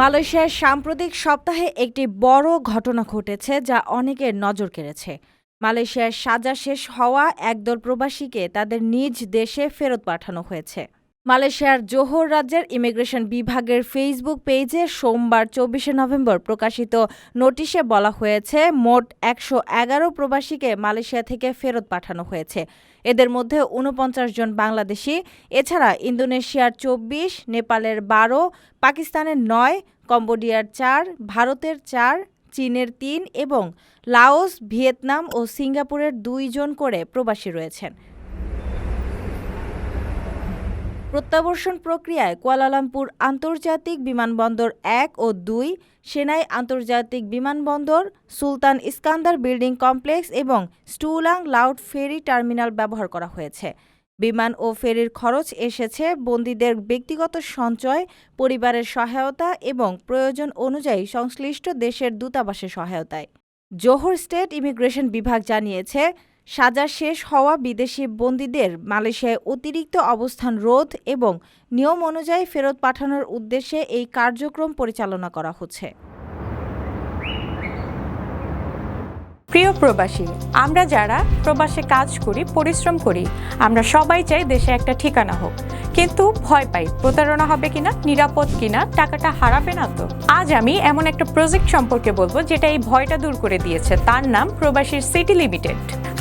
মালয়েশিয়ার সাম্প্রতিক সপ্তাহে একটি বড় ঘটনা ঘটেছে যা অনেকের নজর কেড়েছে। মালয়েশিয়ার সাজা শেষ হওয়া একদল প্রবাসীকে তাদের নিজ দেশে ফেরত পাঠানো হয়েছে। মালয়েশিয়ার জোহর রাজ্যের ইমিগ্রেশন বিভাগের ফেসবুক পেজে সোমবার চব্বিশে নভেম্বর প্রকাশিত নোটিশে বলা হয়েছে, মোট একশো এগারো প্রবাসীকে মালয়েশিয়া থেকে ফেরত পাঠানো হয়েছে। এদের মধ্যে ঊনপঞ্চাশ জন বাংলাদেশি, এছাড়া ইন্দোনেশিয়ার চব্বিশ, নেপালের বারো, পাকিস্তানের নয়, কম্বোডিয়ার চার, ভারতের চার, চীনের তিন এবং লাওস, ভিয়েতনাম ও সিঙ্গাপুরের দুইজন করে প্রবাসী রয়েছেন। প্রত্যাবর্ষণ প্রক্রিয়ায় কুয়ালালামপুর আন্তর্জাতিক বিমানবন্দর এক ও দুই, সেনাই আন্তর্জাতিক বিমানবন্দর, সুলতান ইস্কান্দার বিল্ডিং কমপ্লেক্স এবং স্টুলাং লাউড ফেরি টার্মিনাল ব্যবহার করা হয়েছে। বিমান ও ফেরির খরচ এসেছে বন্দীদের ব্যক্তিগত সঞ্চয়, পরিবারের সহায়তা এবং প্রয়োজন অনুযায়ী সংশ্লিষ্ট দেশের দূতাবাসের সহায়তায়। জোহর স্টেট ইমিগ্রেশন বিভাগ জানিয়েছে সাজা শেষ হওয়া বিদেশি বন্দীদের মালয়েশিয়ায় অতিরিক্ত অবস্থান রোধ এবং নিয়ম অনুযায়ী ফেরত পাঠানোর উদ্দেশ্যে এই কার্যক্রম পরিচালনা করা হচ্ছে। প্রিয় প্রবাসী, আমরা যারা প্রবাসে কাজ করি, পরিশ্রম করি, আমরা সবাই চাই দেশে একটা ঠিকানা হোক। কিন্তু ভয় পাই, প্রতারণা হবে কিনা, নিরাপদ কিনা, টাকাটা হারাবে না তো? আজ আমি এমন একটা প্রজেক্ট সম্পর্কে বলব, যেটা এই ভয়টা দূর করে দিয়েছে। তার নাম প্রবাসীর সিটি লিমিটেড।